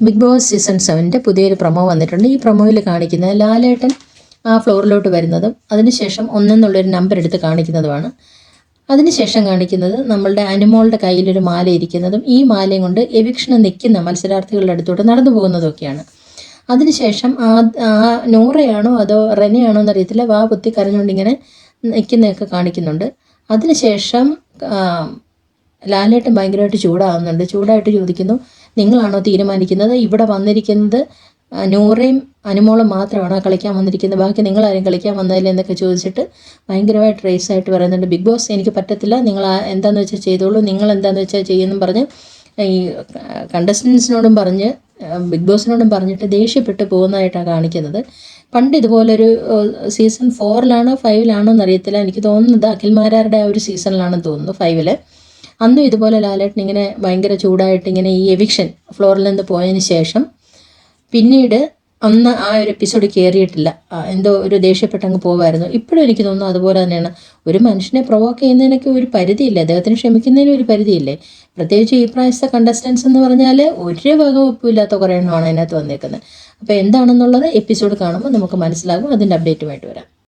Big boss season സെവന്റെ പുതിയൊരു promo വന്നിട്ടുണ്ട്. ഈ പ്രൊമോയിൽ കാണിക്കുന്നത് ലാലേട്ടൻ ആ ഫ്ലോറിലോട്ട് വരുന്നതും അതിനുശേഷം ഒന്നെന്നുള്ളൊരു നമ്പർ എടുത്ത് കാണിക്കുന്നതുമാണ്. അതിനുശേഷം കാണിക്കുന്നത് നമ്മളുടെ അനുമോളുടെ കയ്യിലൊരു മാല ഇരിക്കുന്നതും ഈ മാലയും കൊണ്ട് എവിക്ഷന് നിൽക്കുന്ന മത്സരാർത്ഥികളുടെ അടുത്തോട്ട് നടന്നു പോകുന്നതൊക്കെയാണ്. അതിനുശേഷം ആ നോറയാണോ അതോ റെനയാണോ എന്നറിയത്തില്ല. വാ കുത്തി കരഞ്ഞുകൊണ്ട് ഇങ്ങനെ നിൽക്കുന്നതൊക്കെ കാണിക്കുന്നുണ്ട്. അതിനുശേഷം ലാലേട്ടൻ ഭയങ്കരമായിട്ട് ചൂടാവുന്നുണ്ട് ചൂടായിട്ട് ചോദിക്കുന്നു നിങ്ങളാണോ തീരുമാനിക്കുന്നത്? ഇവിടെ വന്നിരിക്കുന്നത് നൂറേയും അനുമോളും മാത്രമാണോ കളിക്കാൻ വന്നിരിക്കുന്നത്? ബാക്കി നിങ്ങളാരും കളിക്കാൻ വന്നതില്ല എന്നൊക്കെ ചോദിച്ചിട്ട് ഭയങ്കരമായിട്ട് റേസ് ആയിട്ട് പറയുന്നുണ്ട്. ബിഗ് ബോസ് എനിക്ക് പറ്റത്തില്ല. നിങ്ങൾ എന്താണെന്ന് വെച്ചാൽ ചെയ്തോളൂ. നിങ്ങൾ എന്താണെന്ന് വെച്ചാൽ ചെയ്യുമെന്നും പറഞ്ഞ് ഈ കണ്ടസ്റ്റൻസിനോടും പറഞ്ഞ് ബിഗ് ബോസിനോടും പറഞ്ഞിട്ട് ദേഷ്യപ്പെട്ട് പോകുന്നതായിട്ടാണ് കാണിക്കുന്നത്. പണ്ട് ഇതുപോലൊരു സീസൺ ഫോറിലാണോ ഫൈവിലാണോ എന്നറിയത്തില്ല. എനിക്ക് തോന്നുന്നത് അഖിൽമാരാരുടെ ആ ഒരു സീസണിലാണെന്ന് തോന്നുന്നു ഫൈവിൽ അന്നും ഇതുപോലെ ലാലേട്ടൻ ഇങ്ങനെ ഭയങ്കര ചൂടായിട്ട് ഇങ്ങനെ ഈ എവിക്ഷൻ ഫ്ലോറിൽ നിന്ന് പോയതിന് ശേഷം പിന്നീട് അന്ന് ആ ഒരു എപ്പിസോഡ് കയറിയിട്ടില്ല എന്തോ ഒരു ദേഷ്യപ്പെട്ട് അങ്ങ് പോവായിരുന്നു. ഇപ്പോഴും എനിക്ക് തോന്നുന്നു അതുപോലെ തന്നെയാണ്. ഒരു മനുഷ്യനെ പ്രൊവോക്ക് ചെയ്യുന്നതിനൊക്കെ ഒരു പരിധിയില്ലേ? അദ്ദേഹത്തിന് ക്ഷമിക്കുന്നതിന് ഒരു പരിധിയില്ലേ? പ്രത്യേകിച്ച് ഈ പ്രാവശ്യത്തെ കണ്ടസ്റ്റൻസ് എന്ന് പറഞ്ഞാൽ ഒരു വകവെപ്പില്ലാത്ത കുറേ എണ്ണമാണ് അതിനകത്ത് വന്നേക്കുന്നത്. അപ്പോൾ എന്താണെന്നുള്ളത് എപ്പിസോഡ് കാണുമ്പോൾ നമുക്ക് മനസ്സിലാകും. അതിന്റെ അപ്ഡേറ്റുമായിട്ട് വരാം.